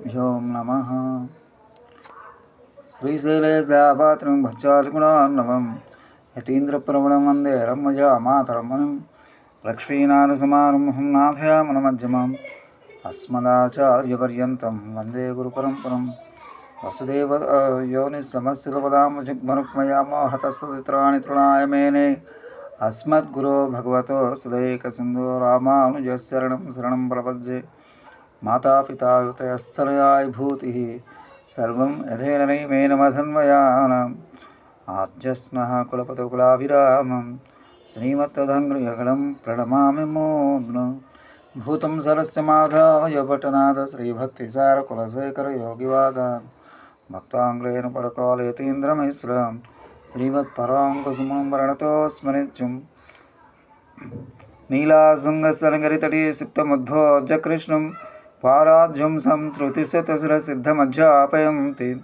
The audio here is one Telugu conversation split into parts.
గురుభ్యో నమ. శ్రీశైలేశాపాత్రం భక్త్యాదిగుణార్ణవం యతీంద్రప్రవణమందే రమ్మజా మాతరమణం లక్ష్మీనాథసమారంభం నాథయామనమధ్యమం అస్మదాచార్యపర్యంతం వందే గురు పరంపరం వసుదేవ యోనిసమశిలపదాముజిగ్మరుక్మయామోహతస్తృణాని తృణాయ మేనే అస్మద్గురో భగవతో సదైకసింధో రామానుజశరణం శరణం ప్రపద్యే. शरणं प्रपद्ये मातापिता युतयस्तनयाय भूतिः सर्वं यथेनैमेन मधन्वयानाम् आद्यस्नः कुलपतौ कुलाभिरामं श्रीमत्तदङ्ग्रियगणं प्रणमामि मोद्न भूतं सरस्य माधाय भटनाथ श्रीभक्तिसारकुलशेखरयोगिवादान् भक्ताङ्ग्रेण परकालयतीन्द्रमिश्रं श्रीमत्पराङ्कुसुमं वर्णतो स्मरित्युं नीलासुङ्गस्तनगरितटे सिप्तमुद्भोज्य పారాధ్యుంసం శృతిశతశిరసిద్ధమధ్యాపయంతి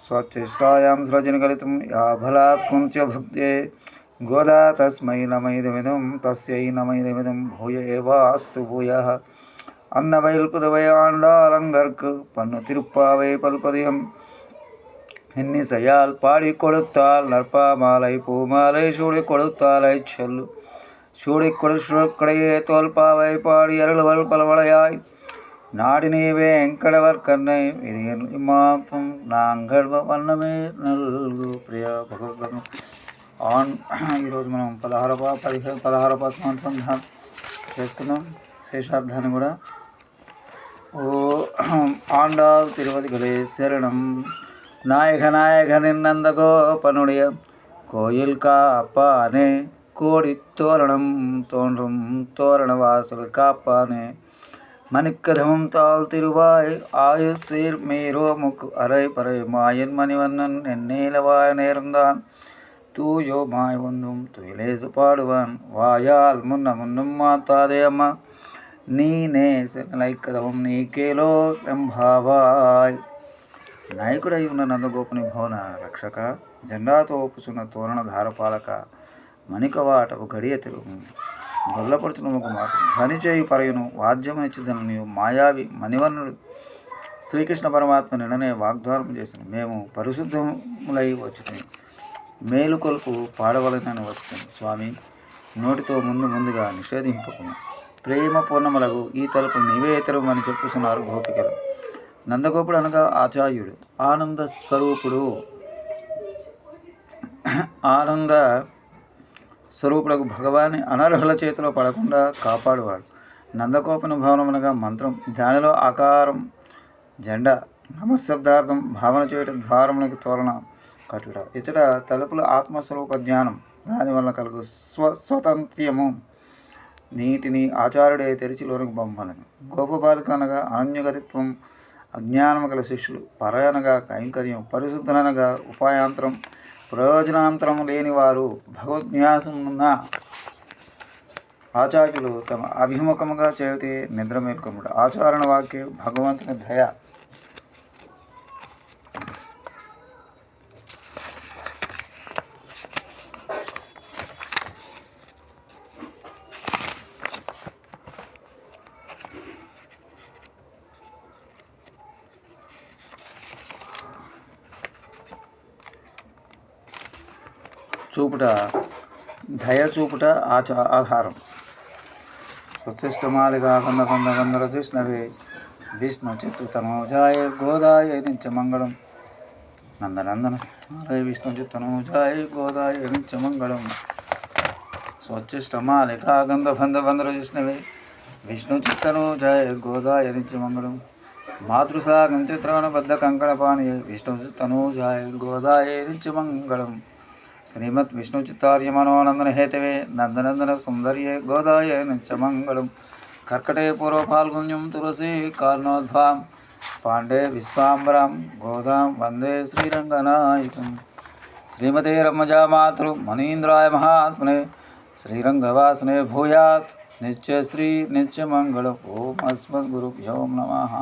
స్వచ్ఛిష్టాయాం సృజన కలితం యా ఫలాత్కుంత్య భుక్తే గోదా తస్మై నమైదమిదం తస్యై నమైదమిదం భూయ ఏవాస్తు భూయ అన్నవైల్పుదవై ఆండాలంగర్కు పన్ను తిరుప్పావై పల్పదయం இன்னிசையால் பாடி கொடுத்தால் நற்பா மாலை பூமாலை சூடி கொடுத்தாலை சொல்லு சூடி கொடு சுழற்கடையே தோல்பாவை பாடி அருள்வல் பலவளையாய் நாடினே வெங்கடவர் கண்ணை விதியன் இம்மாத்தம் நாங்கள் వన్నమే నల్గు ప్రియ భగవద్గీత ఆన్ ఈరోజు మనం పదహారవ పదిహేను పదహారవ అనుసంధానం చేసుకుందాం శేషార్థాన్ని కూడా ఓ ఆండాల్ తిరుపతి గలే శరణం నాయక నాయక నిన్నందగోపనుడియ கோயில் காப்பானே கோடி தோரணம் தோன்றும் தோரண வாசல் காப்பானே மணிக்கதமும் தாழ் திருவாய் ஆயுசீர் மீரோ முக்கு அரை பறை மாயன் மணிவண்ணன் எந்நீலவாய் நேர்ந்தான் தூயோ மாய் ஒன்றும் துயிலேசு பாடுவான் வாயால் முன்ன முன்னும் மாத்தாதே அம்மா నీనే శనలైకదవం నీకేలో రంభావాయ్ నాయకుడై ఉన్న నందగోపుని భవన రక్షక జెండాతో ఒప్పుచున్న తోరణ ధారపాలక మణికవాటపు గడియ తెలుగు గొల్లపడుతున్న ఒక మాట ధ్వని చేయి పరయును వాద్యమనిచ్చిదను మాయావి మణివర్ణుడు. శ్రీకృష్ణ పరమాత్మ నిన్ననే వాగ్దానం చేసిన. మేము పరిశుద్ధములై వచ్చుతుంది మేలుకొల్పు పాడవలనని వచ్చుతాం స్వామి నోటితో ముందు ముందుగా నిషేధింపకు ప్రేమ పూర్ణములకు ఈ తలుపు నీవేతరం అని చెప్పుతున్నారు గోపికలు. నందగోపుడు అనగా ఆచార్యుడు. ఆనంద స్వరూపుడు. ఆనంద స్వరూపులకు భగవాన్ని అనర్హుల చేతిలో పడకుండా కాపాడువాడు. నందకోపన భవనం అనగా మంత్రం. దానిలో ఆకారం జెండా నమశబ్దార్థం భావన చేయటం ద్వారమునకి తోరణ కట్టుట ఇతర తలుపుల ఆత్మస్వరూప జ్ఞానం. దానివల్ల కలుగు స్వ స్వతంత్ర్యము. నీటిని ఆచార్యుడే తెరిచిలోనికి పంపలను. గోపబాలిక అనగా అనన్యగతిత్వం అజ్ఞానము గల శిష్యులు. పరయనగా కైంకర్యం పరిశుద్ధనగా ఉపాయాంతరం ప్రయోజనాంతరం లేని వారు భగవద్న్యాసం ఉన్న ఆచార్యులు తమ అభిముఖముగా చేయుటే నిద్ర మేల్కొముడు ఆచరణ వాక్యం భగవంతుని దయ. చూపుట దయ చూపుట ఆచ ఆహారం స్వశిష్టమాలిగా కొంద కొంద కొందరు చూసినవి విష్ణు చిత్తు తనోజాయ గోదాయ నిత్యమంగళం నందనందన హరే విష్ణు చిత్తనోజాయ గోదాయ నిత్యమంగళం స్వచ్ఛిష్టమాలికా గంధ బంధ బంధర చూసినవి విష్ణు చిత్తనోజాయ గోదాయ నిత్యమంగళం మాతృసాగం చిత్రవణబద్ధ కంకణపాణి విష్ణు చిత్తనోజాయ గోదాయ నిత్యమంగళం శ్రీమద్ విష్ణు చిత్తార్య మనోనందన హేతవే నందనందన సుందర్యే గోదాయ నిత్యమంగళం కర్కటే పూర్వ పాల్గొన్యం తులసి కార్ణోద్భాం పాండే విశ్వాంబరాం గోదాం వందే శ్రీరంగనాయకం శ్రీమతే రమజా మాతృ మనీంద్రాయ మహాత్మనే శ్రీరంగవాసనే భూయాత్ నిత్య శ్రీ నిత్యమంగళం ఓం అస్మద్గురుభ్యో నమః